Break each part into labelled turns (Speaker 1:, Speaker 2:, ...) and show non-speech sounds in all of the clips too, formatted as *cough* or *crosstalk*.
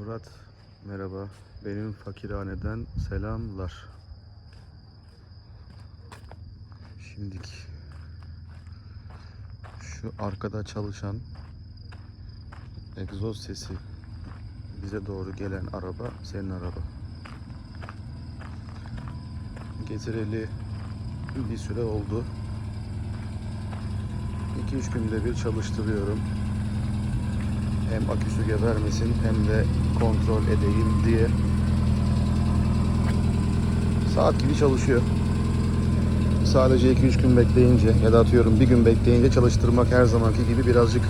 Speaker 1: Murat merhaba. Benim fakirhaneden selamlar. Şimdiki şu arkada çalışan egzoz sesi bize doğru gelen araba senin araba. Getireli bir süre oldu. 2-3 günde bir çalıştırıyorum hem aküsü gebermesin hem de kontrol edeyim diye saat gibi çalışıyor. Sadece 2-3 gün bekleyince ya da atıyorum bir gün bekleyince çalıştırmak her zamanki gibi birazcık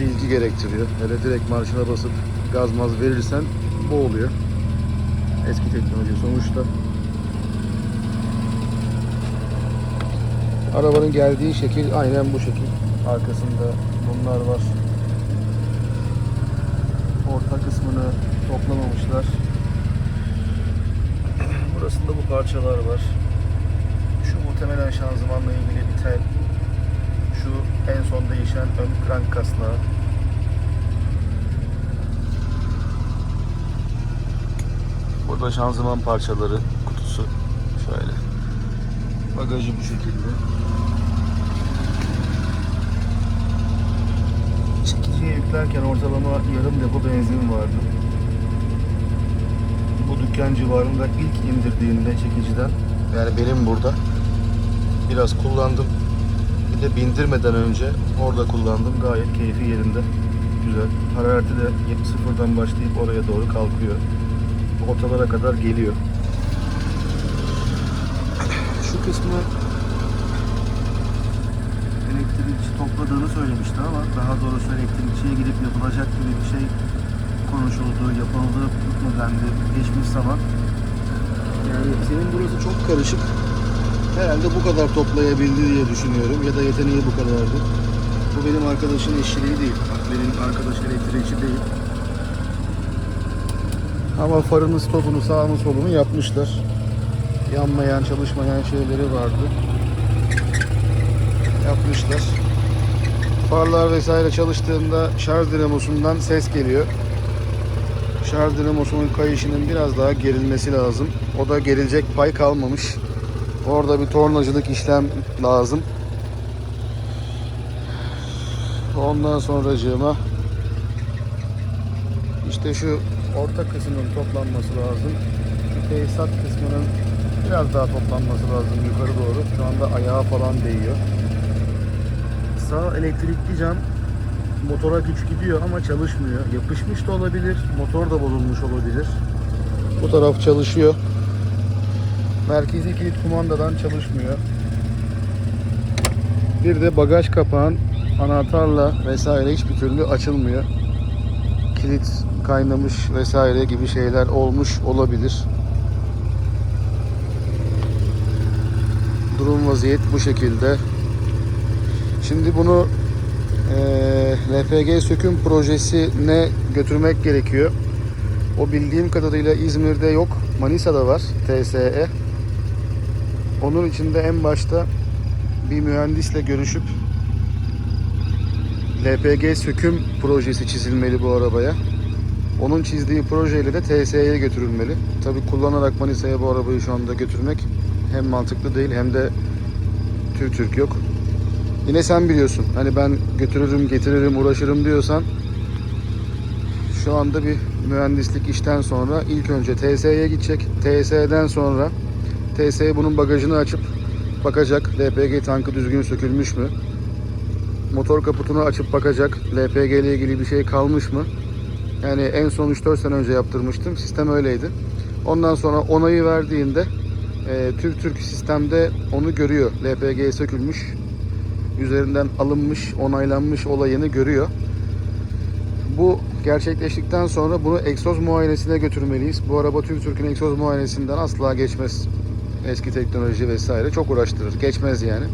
Speaker 1: bilgi gerektiriyor. Hele direkt marşına basıp gaz maz verirsen bu oluyor. Eski teknoloji sonuçta. Arabanın geldiği şekil aynen bu şekil. Arkasında bunlar var orta kısmını toplamamışlar. *clears throat* Burasında bu parçalar var. Şu muhtemelen şanzımanla ilgili bir tel. Şu en son değişen ön krank kasnağı. Burada şanzıman parçaları kutusu. Şöyle. Bagajı bu şekilde. Çekiciye yüklerken ortalama yarım depo benzin vardı. Bu dükkan civarında ilk indirdiğimde çekiciden yani benim burada biraz kullandım. Bir de bindirmeden önce orada kullandım. Gayet keyfi yerinde. Güzel. Harareti de sıfırdan başlayıp oraya doğru kalkıyor. Ortalara kadar geliyor. Şu kısmı elektrikçi topladığını söylemişti ama daha doğrusu elektrikçiye gidip yapılacak gibi bir şey konuşuldu, yapıldı dendi geçmiş zaman. Yani senin burası çok karışık. Herhalde bu kadar toplayabildi diye düşünüyorum ya da yeteneği bu kadardı. Bu benim arkadaşın işçiliği değil. Benim arkadaş elektrikçi değil. Ama farını, stopunu, sağını, solunu yapmışlar. Yanmayan, çalışmayan şeyleri vardı yapmışlar. Farlar vesaire çalıştığında şarj dinamosundan ses geliyor. Şarj dinamosunun kayışının biraz daha gerilmesi lazım. O da gerilecek pay kalmamış. Orada bir tornacılık işlem lazım. Ondan sonracığıma işte şu orta kısmın toplanması lazım. Şu tesisat kısmının biraz daha toplanması lazım yukarı doğru. Şu anda ayağa falan değiyor sağ elektrikli cam motora güç gidiyor ama çalışmıyor. Yapışmış da olabilir, motor da bozulmuş olabilir. Bu taraf çalışıyor. Merkezi kilit kumandadan çalışmıyor. Bir de bagaj kapağın anahtarla vesaire hiçbir türlü açılmıyor. Kilit kaynamış vesaire gibi şeyler olmuş olabilir. Durum vaziyet bu şekilde. Şimdi bunu eee LPG söküm projesine götürmek gerekiyor. O bildiğim kadarıyla İzmir'de yok. Manisa'da var TSE. Onun için de en başta bir mühendisle görüşüp LPG söküm projesi çizilmeli bu arabaya. Onun çizdiği projeyle de TSE'ye götürülmeli. Tabi kullanarak Manisa'ya bu arabayı şu anda götürmek hem mantıklı değil hem de Türk Türk yok. Yine sen biliyorsun. Hani ben götürürüm, getiririm, uğraşırım diyorsan şu anda bir mühendislik işten sonra ilk önce TSE'ye gidecek. TSE'den sonra TSE bunun bagajını açıp bakacak LPG tankı düzgün sökülmüş mü? Motor kaputunu açıp bakacak LPG ile ilgili bir şey kalmış mı? Yani en son 3-4 sene önce yaptırmıştım. Sistem öyleydi. Ondan sonra onayı verdiğinde e, Türk Türk sistemde onu görüyor. LPG sökülmüş, üzerinden alınmış, onaylanmış olayını görüyor. Bu gerçekleştikten sonra bunu egzoz muayenesine götürmeliyiz. Bu araba Türk Türk'ün egzoz muayenesinden asla geçmez. Eski teknoloji vesaire çok uğraştırır. Geçmez yani.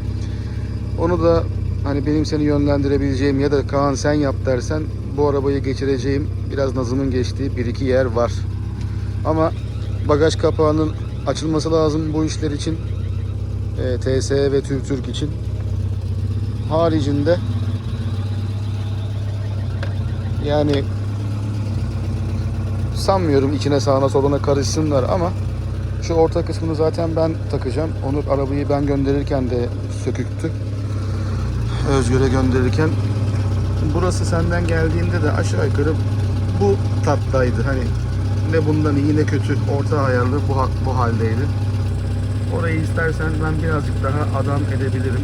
Speaker 1: Onu da hani benim seni yönlendirebileceğim ya da Kaan sen yap dersen bu arabayı geçireceğim biraz nazımın geçtiği bir iki yer var. Ama bagaj kapağının açılması lazım bu işler için. E, TSE ve Türk Türk için haricinde yani sanmıyorum içine sağına soluna karışsınlar ama şu orta kısmını zaten ben takacağım. Onur arabayı ben gönderirken de söküktü. Özgür'e gönderirken. Burası senden geldiğinde de aşağı yukarı bu tattaydı. Hani ne bundan iyi ne kötü orta ayarlı bu, bu haldeydi. Orayı istersen ben birazcık daha adam edebilirim.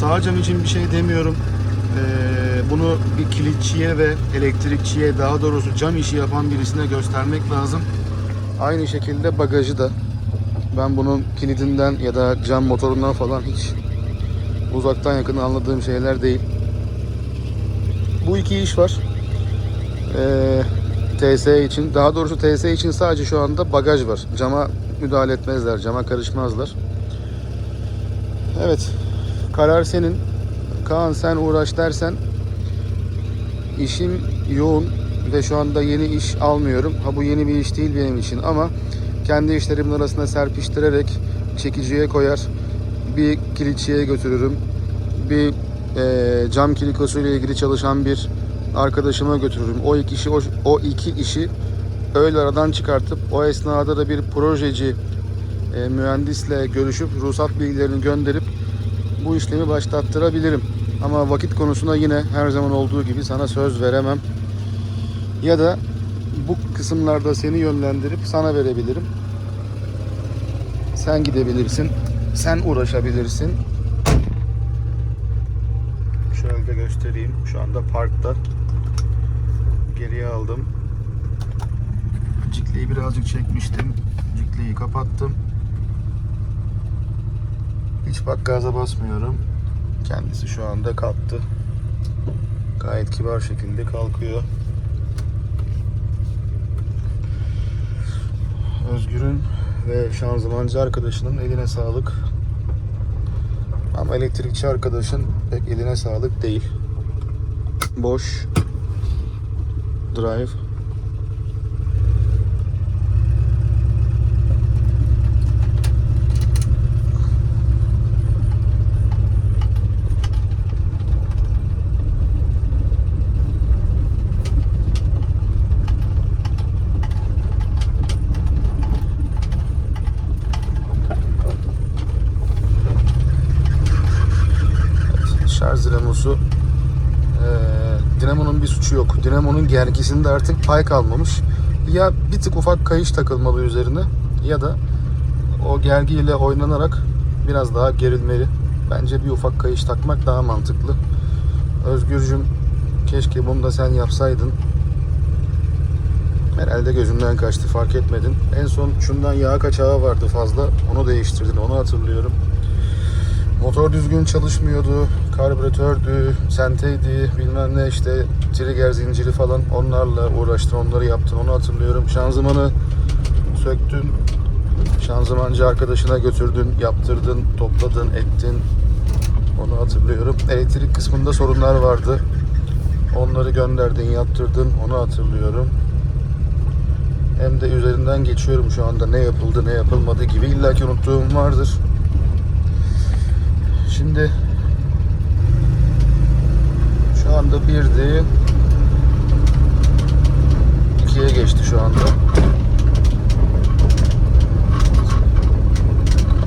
Speaker 1: Sağ cam için bir şey demiyorum. Ee, bunu bir kilitçiye ve elektrikçiye daha doğrusu cam işi yapan birisine göstermek lazım. Aynı şekilde bagajı da ben bunun kilidinden ya da cam motorundan falan hiç uzaktan yakın anladığım şeyler değil. Bu iki iş var. Ee, TS için. Daha doğrusu TS için sadece şu anda bagaj var. Cama müdahale etmezler. Cama karışmazlar. Evet. Karar senin. Kaan sen uğraş dersen işim yoğun ve şu anda yeni iş almıyorum. Ha bu yeni bir iş değil benim için ama kendi işlerimin arasında serpiştirerek çekiciye koyar. Bir kilitçiye götürürüm. Bir e, cam kilikosuyla ilgili çalışan bir arkadaşıma götürürüm. O iki işi o, o iki işi öyle aradan çıkartıp o esnada da bir projeci e, mühendisle görüşüp ruhsat bilgilerini gönderip bu işlemi başlattırabilirim. Ama vakit konusunda yine her zaman olduğu gibi sana söz veremem. Ya da bu kısımlarda seni yönlendirip sana verebilirim. Sen gidebilirsin. Sen uğraşabilirsin. Şöyle de göstereyim. Şu anda parkta. Geriye aldım. Cikleyi birazcık çekmiştim. Cikleyi kapattım. Hiç bak gaza basmıyorum. Kendisi şu anda kalktı. Gayet kibar şekilde kalkıyor. Özgür'ün ve şanzımancı arkadaşının eline sağlık. Ama elektrikçi arkadaşın pek eline sağlık değil. Boş. Drive. şarj dinamosu Ee, dinamonun bir suçu yok. Dinamonun gergisinde artık pay kalmamış. Ya bir tık ufak kayış takılmalı üzerine ya da o gergiyle oynanarak biraz daha gerilmeli. Bence bir ufak kayış takmak daha mantıklı. Özgürcüm keşke bunu da sen yapsaydın. Herhalde gözümden kaçtı fark etmedin. En son şundan yağ kaçağı vardı fazla. Onu değiştirdin onu hatırlıyorum. Motor düzgün çalışmıyordu. Karbüratördü, senteydi, bilmem ne işte trigger zinciri falan onlarla uğraştın, onları yaptın. Onu hatırlıyorum. Şanzımanı söktün. Şanzımancı arkadaşına götürdün, yaptırdın, topladın, ettin. Onu hatırlıyorum. Elektrik kısmında sorunlar vardı. Onları gönderdin, yaptırdın. Onu hatırlıyorum. Hem de üzerinden geçiyorum şu anda ne yapıldı, ne yapılmadı gibi. İlla ki unuttuğum vardır. Şimdi şu anda bir değil ikiye geçti şu anda.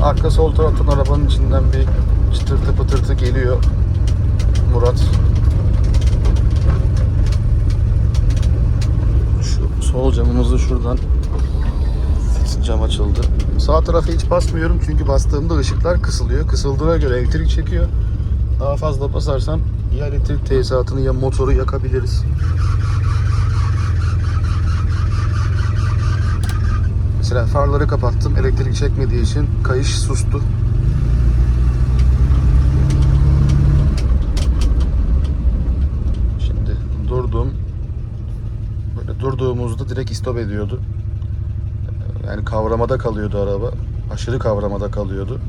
Speaker 1: Arka sol taraftan arabanın içinden bir çıtırtı pıtırtı geliyor. Murat. Şu sol camımızı şuradan cam açıldı. Sağ tarafa hiç basmıyorum çünkü bastığımda ışıklar kısılıyor. Kısıldığına göre elektrik çekiyor. Daha fazla basarsam ya elektrik tesisatını ya motoru yakabiliriz. Mesela farları kapattım. Elektrik çekmediği için kayış sustu. Şimdi durdum. Böyle durduğumuzda direkt istop ediyordu. Yani kavramada kalıyordu araba. Aşırı kavramada kalıyordu.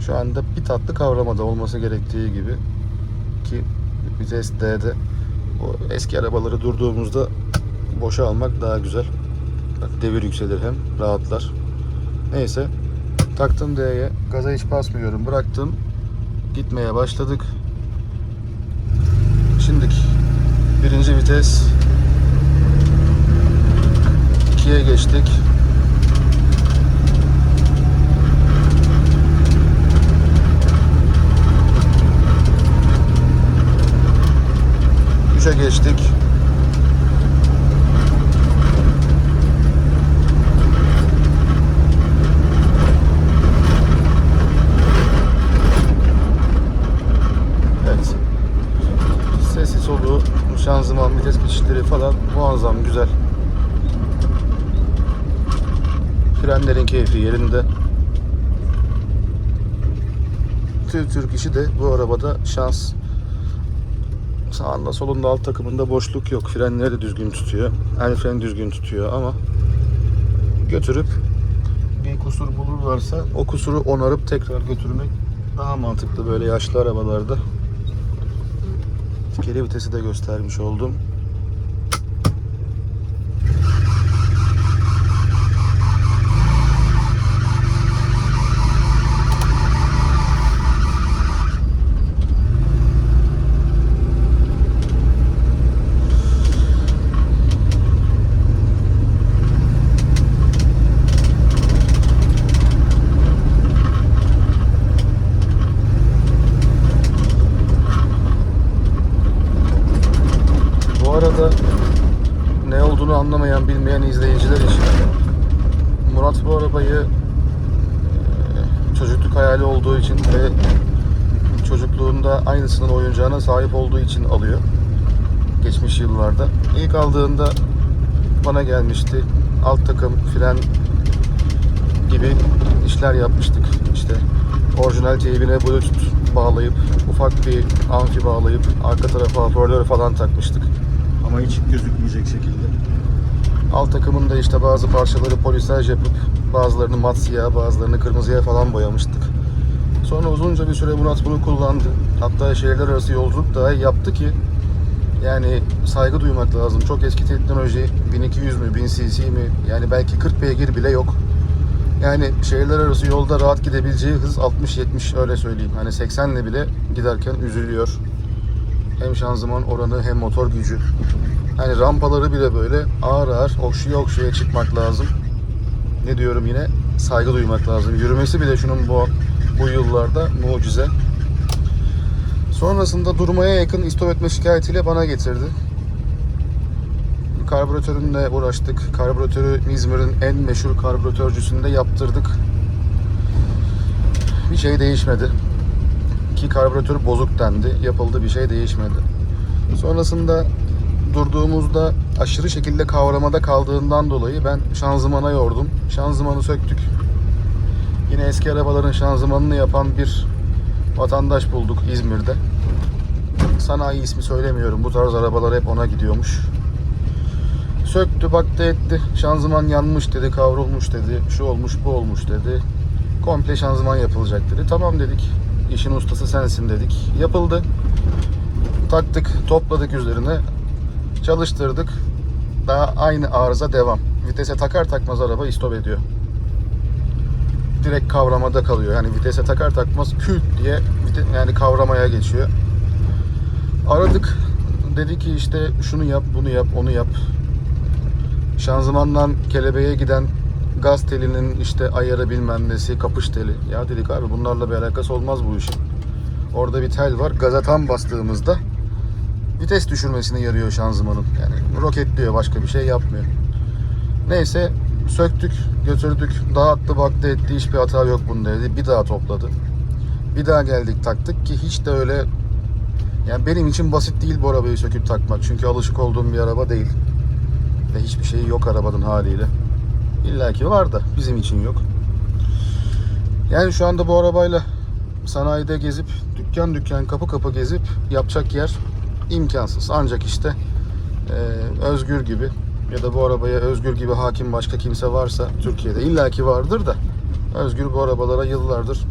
Speaker 1: Şu anda bir tatlı kavramada olması gerektiği gibi ki vites D'de o eski arabaları durduğumuzda boşa almak daha güzel. Bak devir yükselir hem rahatlar. Neyse taktım D'ye gaza hiç basmıyorum bıraktım gitmeye başladık. Şimdiki birinci vites 2'ye geçtik. Üçe geçtik. Evet. Sesi soluğu, şanzıman, vites geçişleri falan muazzam güzel. Frenlerin keyfi yerinde. Tüm Türk işi de bu arabada şans. Sağında solunda alt takımında boşluk yok. Frenleri de düzgün tutuyor. El fren düzgün tutuyor ama götürüp bir kusur bulurlarsa o kusuru onarıp tekrar götürmek daha mantıklı böyle yaşlı arabalarda. Geri vitesi de göstermiş oldum. Bu arada ne olduğunu anlamayan, bilmeyen izleyiciler için Murat bu arabayı e, çocukluk hayali olduğu için ve çocukluğunda aynısının oyuncağına sahip olduğu için alıyor. Geçmiş yıllarda. İlk aldığında bana gelmişti. Alt takım, fren gibi işler yapmıştık. İşte orijinal teybine bluetooth bağlayıp ufak bir amfi bağlayıp arka tarafa hoparlör falan takmıştık.
Speaker 2: Ama hiç gözükmeyecek şekilde.
Speaker 1: Alt takımında işte bazı parçaları polisaj yapıp bazılarını mat siyah, bazılarını kırmızıya falan boyamıştık. Sonra uzunca bir süre Murat bunu kullandı. Hatta şehirler arası yolculuk da yaptı ki yani saygı duymak lazım. Çok eski teknoloji 1200 mü 1000 cc mi yani belki 40 beygir bile yok. Yani şehirler arası yolda rahat gidebileceği hız 60-70 öyle söyleyeyim. Hani 80 ile bile giderken üzülüyor. Hem şanzıman oranı hem motor gücü. Hani rampaları bile böyle ağır ağır okşuya okşuya çıkmak lazım. Ne diyorum yine? Saygı duymak lazım. Yürümesi bile şunun bu bu yıllarda mucize. Sonrasında durmaya yakın istop etme şikayetiyle bana getirdi. Karbüratörünle uğraştık. Karbüratörü İzmir'in en meşhur karbüratörcüsünde yaptırdık. Bir şey değişmedi. Ki karbüratör bozuk dendi. Yapıldı bir şey değişmedi. Sonrasında durduğumuzda aşırı şekilde kavramada kaldığından dolayı ben şanzımana yordum. Şanzımanı söktük. Yine eski arabaların şanzımanını yapan bir vatandaş bulduk İzmir'de. Sanayi ismi söylemiyorum. Bu tarz arabalar hep ona gidiyormuş. Söktü baktı etti. Şanzıman yanmış dedi, kavrulmuş dedi. Şu olmuş bu olmuş dedi. Komple şanzıman yapılacak dedi. Tamam dedik. İşin ustası sensin dedik. Yapıldı. Taktık, topladık üzerine. Çalıştırdık. Daha aynı arıza devam. Vitese takar takmaz araba istop ediyor. Direkt kavramada kalıyor. Yani vitese takar takmaz küt diye yani kavramaya geçiyor. Aradık. Dedi ki işte şunu yap, bunu yap, onu yap. Şanzımandan kelebeğe giden gaz telinin işte ayarı bilmem nesi, kapış teli. Ya dedik abi bunlarla bir alakası olmaz bu işin. Orada bir tel var. Gaza tam bastığımızda vites düşürmesine yarıyor şanzımanın. Yani roketliyor başka bir şey yapmıyor. Neyse söktük, götürdük, dağıttı, baktı etti, hiçbir hata yok bunda dedi. Bir daha topladı. Bir daha geldik taktık ki hiç de öyle yani benim için basit değil bu arabayı söküp takmak. Çünkü alışık olduğum bir araba değil. Ve hiçbir şeyi yok arabanın haliyle. İlla ki var da bizim için yok. Yani şu anda bu arabayla sanayide gezip dükkan dükkan kapı kapı gezip yapacak yer imkansız. Ancak işte e, Özgür gibi ya da bu arabaya Özgür gibi hakim başka kimse varsa Türkiye'de illaki vardır da Özgür bu arabalara yıllardır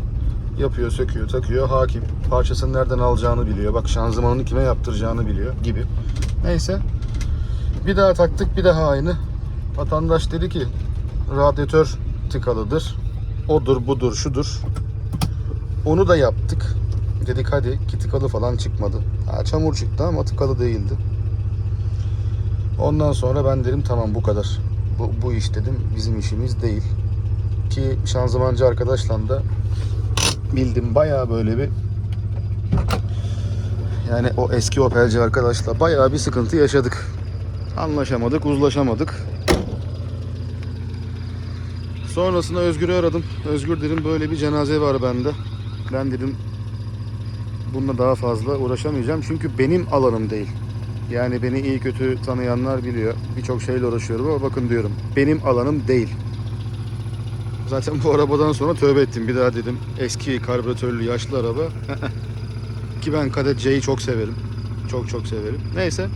Speaker 1: yapıyor, söküyor, takıyor, hakim. Parçasını nereden alacağını biliyor. Bak şanzımanını kime yaptıracağını biliyor gibi. Neyse. Bir daha taktık, bir daha aynı. Vatandaş dedi ki radyatör tıkalıdır. Odur, budur, şudur. Onu da yaptık. Dedik hadi ki tıkalı falan çıkmadı. Ha, çamur çıktı ama tıkalı değildi. Ondan sonra ben dedim tamam bu kadar. bu, bu iş dedim bizim işimiz değil. Ki şanzımancı arkadaşla da bildim bayağı böyle bir yani o eski Opel'ci arkadaşla bayağı bir sıkıntı yaşadık. Anlaşamadık, uzlaşamadık. Sonrasında Özgür'ü aradım. Özgür dedim böyle bir cenaze var bende. Ben dedim bununla daha fazla uğraşamayacağım. Çünkü benim alanım değil. Yani beni iyi kötü tanıyanlar biliyor. Birçok şeyle uğraşıyorum ama bakın diyorum. Benim alanım değil. Zaten bu arabadan sonra tövbe ettim. Bir daha dedim eski karbüratörlü yaşlı araba. *laughs* Ki ben Kadett C'yi çok severim. Çok çok severim. Neyse.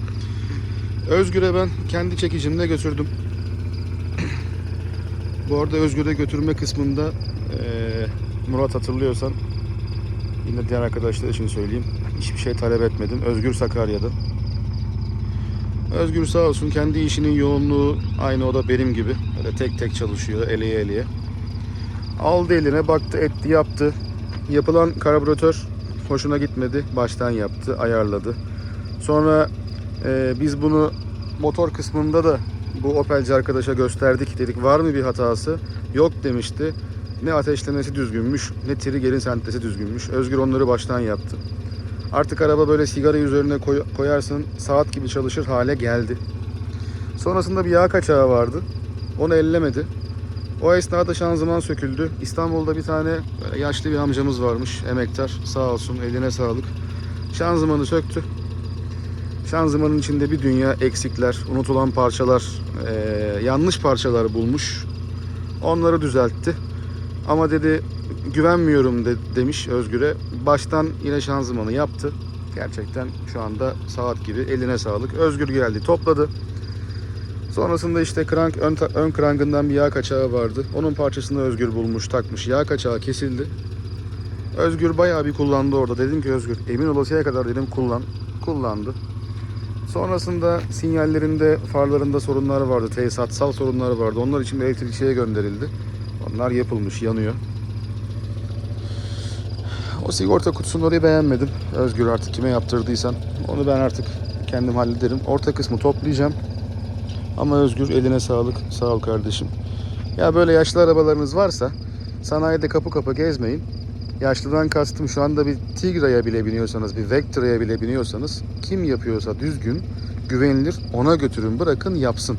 Speaker 1: Özgür'e ben kendi çekicimle götürdüm. *clears throat* Bu arada Özgür'e götürme kısmında eee, Murat hatırlıyorsan yine diğer arkadaşlar için söyleyeyim. Hiçbir şey talep etmedim. Özgür Sakarya'da. Özgür sağ olsun kendi işinin yoğunluğu aynı o da benim gibi. Böyle tek tek çalışıyor eleye eleye. Aldı eline baktı etti yaptı. Yapılan karbüratör hoşuna gitmedi. Baştan yaptı ayarladı. Sonra e, biz bunu motor kısmında da bu Opel'ci arkadaşa gösterdik. Dedik var mı bir hatası? Yok demişti. Ne ateşlemesi düzgünmüş ne triggerin sentezi düzgünmüş. Özgür onları baştan yaptı. Artık araba böyle sigara üzerine koy- koyarsın saat gibi çalışır hale geldi. Sonrasında bir yağ kaçağı vardı. Onu ellemedi. O esnada şanzıman söküldü. İstanbul'da bir tane yaşlı bir amcamız varmış. Emektar. Sağ olsun eline sağlık. Şanzımanı söktü. Şanzımanın içinde bir dünya eksikler, unutulan parçalar, yanlış parçalar bulmuş. Onları düzeltti. Ama dedi güvenmiyorum de, demiş Özgür'e. Baştan yine şanzımanı yaptı. Gerçekten şu anda saat gibi eline sağlık. Özgür geldi topladı. Sonrasında işte krank ön, ön krangından bir yağ kaçağı vardı. Onun parçasını Özgür bulmuş takmış. Yağ kaçağı kesildi. Özgür bayağı bir kullandı orada. Dedim ki Özgür emin olasıya kadar dedim kullan. Kullandı. Sonrasında sinyallerinde, farlarında sorunlar vardı. Tesisatsal sorunlar vardı. Onlar için bir elektrikçiye gönderildi. Onlar yapılmış, yanıyor. O sigorta kutusunu orayı beğenmedim. Özgür artık kime yaptırdıysan. Onu ben artık kendim hallederim. Orta kısmı toplayacağım. Ama Özgür eline sağlık. Sağ ol kardeşim. Ya böyle yaşlı arabalarınız varsa sanayide kapı kapı gezmeyin. Yaşlıdan kastım şu anda bir Tigra'ya bile biniyorsanız, bir Vectra'ya bile biniyorsanız kim yapıyorsa düzgün, güvenilir ona götürün bırakın yapsın.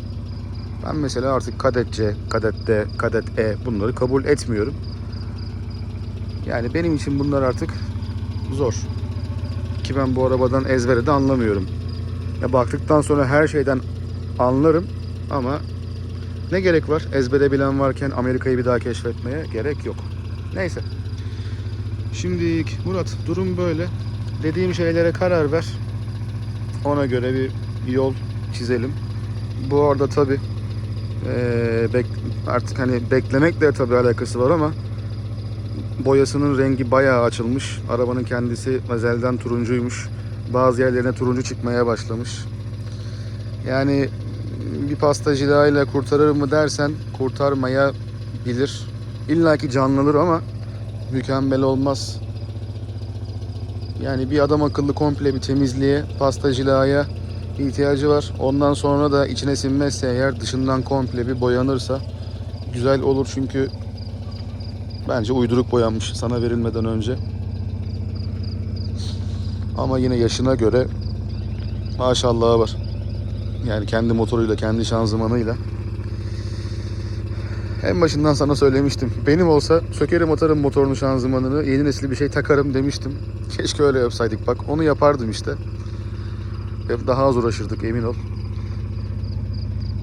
Speaker 1: Ben mesela artık Kadet C, Kadet D, Kadet E bunları kabul etmiyorum. Yani benim için bunlar artık zor. Ki ben bu arabadan ezbere de anlamıyorum. Ya baktıktan sonra her şeyden anlarım ama ne gerek var? Ezbere bilen varken Amerika'yı bir daha keşfetmeye gerek yok. Neyse. Şimdilik Murat durum böyle. Dediğim şeylere karar ver. Ona göre bir yol çizelim. Bu arada tabi artık hani beklemekle tabi alakası var ama boyasının rengi bayağı açılmış. Arabanın kendisi özelden turuncuymuş. Bazı yerlerine turuncu çıkmaya başlamış. Yani bir pasta cilayla kurtarır mı dersen kurtarmaya bilir. İlla ki canlanır ama mükemmel olmaz. Yani bir adam akıllı komple bir temizliğe, pasta cilaya ihtiyacı var. Ondan sonra da içine sinmezse eğer dışından komple bir boyanırsa güzel olur çünkü bence uyduruk boyanmış sana verilmeden önce. Ama yine yaşına göre maşallahı var. Yani kendi motoruyla, kendi şanzımanıyla. En başından sana söylemiştim. Benim olsa sökerim atarım motorunu şanzımanını, yeni nesil bir şey takarım demiştim. Keşke öyle yapsaydık bak. Onu yapardım işte. Hep daha az uğraşırdık emin ol.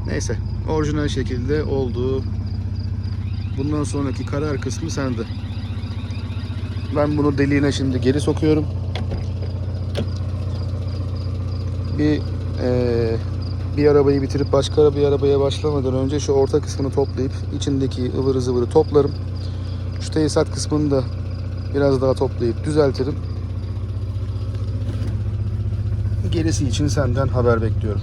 Speaker 1: Neyse. Orijinal şekilde oldu. Bundan sonraki karar kısmı sende. Ben bunu deliğine şimdi geri sokuyorum. Bir eee, bir arabayı bitirip başka bir arabaya başlamadan önce şu orta kısmını toplayıp içindeki ıvırı zıvırı toplarım. Şu tesisat kısmını da biraz daha toplayıp düzeltirim. Gerisi için senden haber bekliyorum.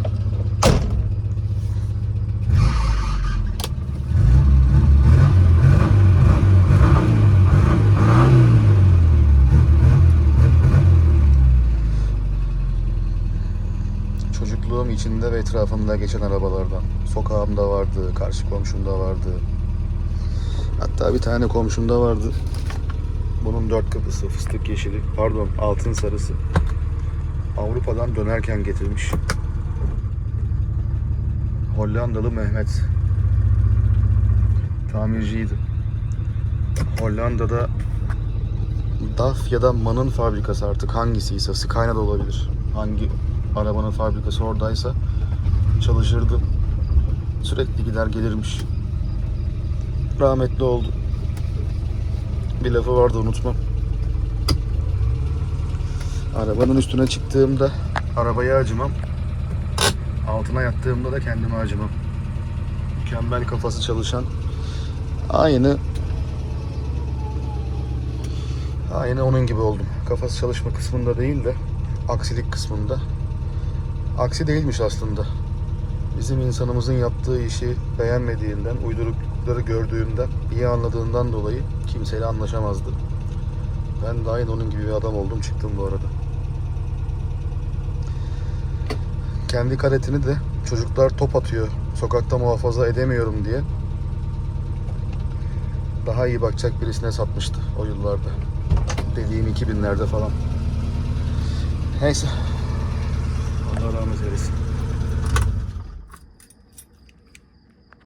Speaker 1: Çocuk çocukluğum içinde ve etrafında geçen arabalardan. Sokağımda vardı, karşı komşumda vardı. Hatta bir tane komşumda vardı. Bunun dört kapısı, fıstık yeşili, pardon altın sarısı. Avrupa'dan dönerken getirmiş. Hollandalı Mehmet. Tamirciydi. Hollanda'da DAF ya da MAN'ın fabrikası artık hangisiyse Scania da olabilir. Hangi arabanın fabrikası oradaysa çalışırdı. Sürekli gider gelirmiş. Rahmetli oldu. Bir lafı vardı unutmam. Arabanın üstüne çıktığımda arabaya acımam. Altına yattığımda da kendime acımam. Mükemmel kafası çalışan aynı Aynı onun gibi oldum. Kafası çalışma kısmında değil de aksilik kısmında. Aksi değilmiş aslında. Bizim insanımızın yaptığı işi beğenmediğinden, uydurukları gördüğünden, iyi anladığından dolayı kimseyle anlaşamazdı. Ben de aynı onun gibi bir adam oldum çıktım bu arada. Kendi karetini de çocuklar top atıyor, sokakta muhafaza edemiyorum diye daha iyi bakacak birisine satmıştı o yıllarda. Dediğim 2000'lerde falan. Neyse. Allah rahmet eylesin.